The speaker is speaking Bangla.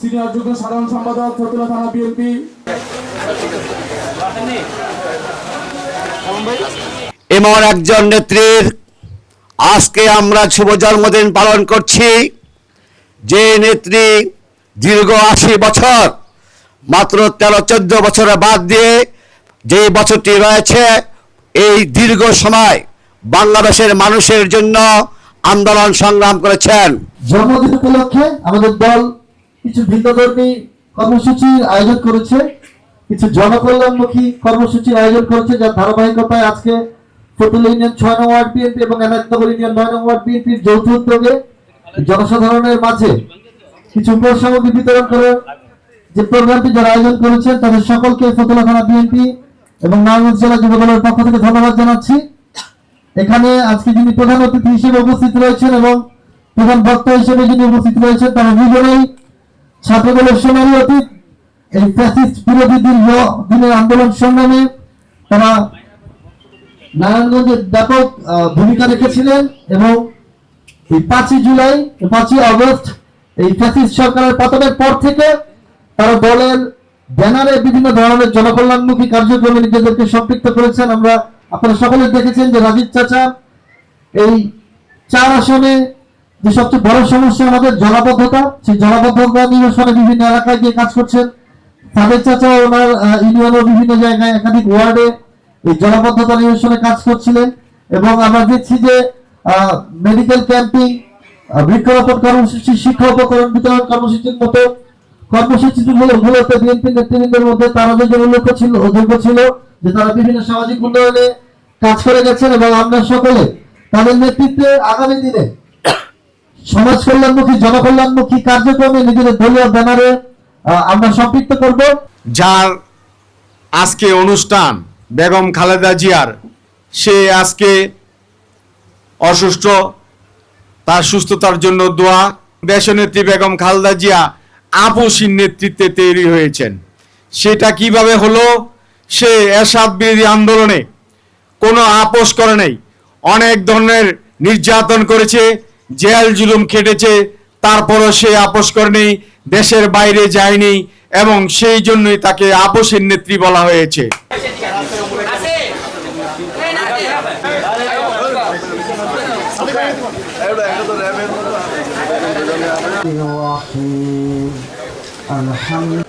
সিনিয়র যুগ্ম সাধারণ সম্পাদক ফতুল্লা থানা বিএনপি এমন একজন নেত্রীর আজকে আমরা শুভ জন্মদিন পালন করছি। যে নেত্রী দীর্ঘ আশি বছর, মাত্র তেরো, চোদ্দ বছরে বাদ দিয়ে যে বছরটি রয়েছে, এই দীর্ঘ সময় বাংলাদেশের মানুষের জন্য আন্দোলন সংগ্রাম করেছেন। জন্মদিন উপলক্ষে আমাদের দল কিছু ভিন্নধর্মী কর্মসূচির আয়োজন করেছে, কিছু জনকল্যাণমুখী কর্মসূচির আয়োজন করেছে যার ধারাবাহিকতায় আজকে ফতুল ইউনিয়ন ছয় নং ওয়ার্ড বিএনপি এবং এনায়তনগর ইউনিয়ন নয় নং ওয়ার্ড বিএনপির যৌথ উদ্যোগে জনসাধারণের মাঝে কিছু উপহার বিতরণ করে যে প্রোগ্রামটি যারা আয়োজন করেছেন, তাদের সকলকে ফতুল্লা থানা বিএনপি এবং নারায়ণগঞ্জ জেলা যুব দলের পক্ষ থেকে ধন্যবাদ জানাচ্ছি। এখানে আজকে যিনি প্রধান অতিথি হিসেবে উপস্থিত রয়েছেন এবং প্রধান বক্তা হিসেবে যিনি উপস্থিত রয়েছেন, তারা দুজনেই ছাত্রদলের সোনালী অতীত, এই ফ্যাসিস্ট বিরোধী দীর্ঘ দিনের আন্দোলন সংগ্রামে তারা নারায়ণগঞ্জে ব্যাপক ভূমিকা রেখেছিলেন এবং এই পাঁচই জুলাই পাঁচই আগস্ট, এই ফ্যাসিস্ট সরকারের পতনের পর থেকে তারা দলের ব্যানারে বিভিন্ন ধরনের জনকল্যাণমুখী কার্যক্রমে নিজেদেরকে সম্পৃক্ত করেছেন। আমরা আপনারা সকলে দেখেছেন যে রাজীব চাচা এই চার আসনে যে সবচেয়ে বড় সমস্যা আমাদের জলাবদ্ধতা, সেই জলাবদ্ধতা নিরসনে বিভিন্ন এলাকায় গিয়ে কাজ করছেন। সাদের চাচা ওনার ইউনিয়নের বিভিন্ন জায়গায় একাধিক ওয়ার্ডে এই জলাবদ্ধতা নিরসনে কাজ করছিলেন। এবং আমরা দেখছি যে মেডিকেল ক্যাম্পিং বৃক্ষরোপণ কর্মসূচি শিক্ষা উপকরণ বিতরণ কর্মসূচির মতো কর্মসূচিগুলো মূলত বিএনপি নেতৃবৃন্দের মধ্যে তারা যে উল্লেখ ছিল যোগ্য ছিল যে তারা বিভিন্ন সামাজিক উন্নয়নে কাজ করে গেছেন এবং আমরা সকলে তাদের নেতৃত্বে আগামী দিনে সমাজ কল্যাণমুখী, জনকল্যাণমুখী কার্যক্রমে নিজেদের দলীয় ব্যানারে আমরা সম্পৃক্ত করব। যার আজকে অনুষ্ঠান বেগম খালেদা জিয়ার, সে আজকে অসুস্থ, তার সুস্থতার জন্য দোয়া। দেশনেত্রী বেগম খালদা জিয়া আপসীর নেতৃত্বে তৈরি হয়েছেন। সেটা কীভাবে হলো? সে এরশাদ বিরোধী আন্দোলনে কোনো আপোষ করে নাই। অনেক ধরনের নির্যাতন করেছে, জেল জুলুম খেটেছে, তারপরও সে আপোষ করেনি, দেশের বাইরে যায়নি, এবং সেই জন্যই তাকে আপোষের নেত্রী বলা হয়েছে। الرحيم الحمد